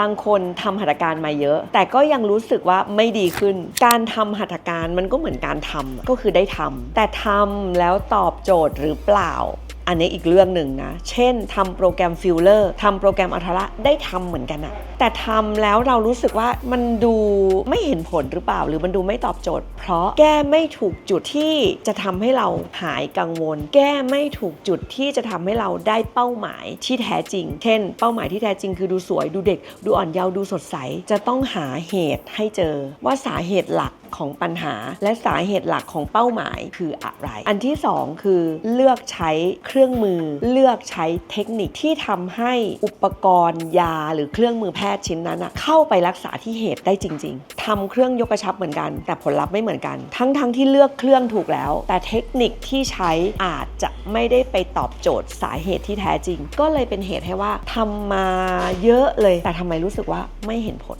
บางคนทำหัตถการมาเยอะ แต่ก็ยังรู้สึกว่าไม่ดีขึ้น การทำหัตถการมันก็เหมือนการทำก็คือได้ทำแต่ทำแล้วตอบโจทย์หรือเปล่า อันนี้อีกเรื่องหนึ่งนะ เช่นทำโปรแกรมฟิลเลอร์ทำโปรแกรมอัลทระได้ทำเหมือนกันอะแต่ทำแล้วเรารู้สึกว่ามันดูไม่เห็นผลหรือเปล่า หรือมันดูไม่ตอบโจทย์ เพราะแก้ไม่ถูกจุดที่จะทำให้เราหายกังวล แก้ไม่ถูกจุดที่จะทำให้เราได้เป้าหมายที่แท้จริง เช่น เป้าหมายที่แท้จริงคือดูสวยดูเด็ก ดูอ่อนเยาว์ดูสดใสจะต้องหาเหตุให้เจอว่าสาเหตุหลัก ของปัญหา และสาเหตุหลักของเป้าหมายคืออะไร อันที่สองคือเลือกใช้เครื่องมือ เลือกใช้เทคนิคที่ทำให้อุปกรณ์ยาหรือเครื่องมือแพทย์ชิ้นนั้นนะเข้าไปรักษาที่เหตุได้จริง ๆทำเครื่องยกกระชับเหมือนกัน แต่ผลลัพธ์ไม่เหมือนกัน ทั้งๆทที่เลือกเครื่องถูกแล้ว แต่เทคนิคที่ใช้อาจจะไม่ได้ไปตอบโจทย์สาเหตุที่แท้จริง ก็เลยเป็นเหตุให้ว่าทำมาเยอะเลย แต่ทำไมรู้สึกว่าไม่เห็นผล